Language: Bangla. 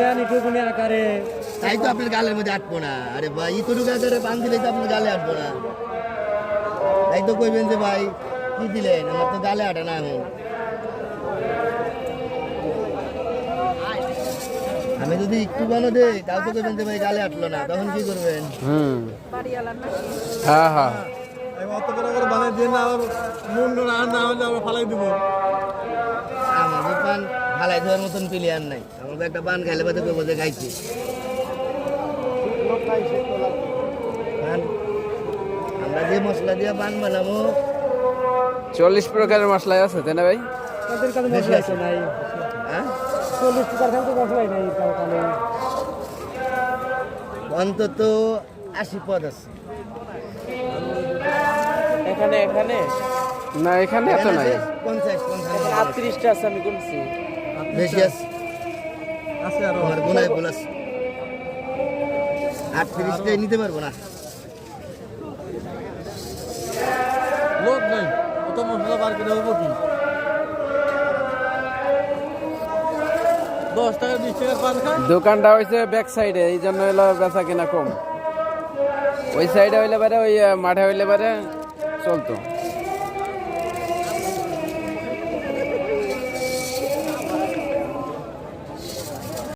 দেন একটুখানি আকারে। তাই তো আপনার গালের মধ্যে আটবো না। আরে ভাই ইতটুকু আকারে দিলে তো আপনার গালে আটবো না। তাই তো কইবেন যে ভাই কি দিলেন? আমার তো গালে আটে না এখন। আমি যদি একটু বানো দেই তাও তো কইবেন যে ভাই গালে আটলো না। তখন কি করবেন? হুম। হ্যাঁ হ্যাঁ। অত করে করে বানিয়ে দিয়ে না আবার মুন্ড না না হলে আবার ফালাই দিব। আমাদের পান ফালাই দেওয়ার মতন প্লেয়ার নাই। আমাদের একটা পান খাইলে বাদে কইবো যে খাইছি। আমরা যে মশলা দিয়ে পান বানাবো। চল্লিশ প্রকারের মশলাই আছে তাই না ভাই? মশলা আছে। নাই। হ্যাঁ? চল্লিশ মশলাই নাই অন্তত আশি পদ আছে। এখানে এখানে? না এখানে এত নাই। পঞ্চাশ পঞ্চাশ। আটত্রিশটা আছে আমি গুনছি। বেশি আছে আছে। আরও আমার আটত্রিশটাই নিতে পারব না। লোক নাই। অত মশলা বার করে হব কি? দশ টাকা বিশ টাকা পান দোকানটা হয়েছে ব্যাক সাইডে এই জন্য হলো বেচা কিনা কম। ওই সাইডে হইলে পারে ওই মাঠে হইলে পারে চলতো।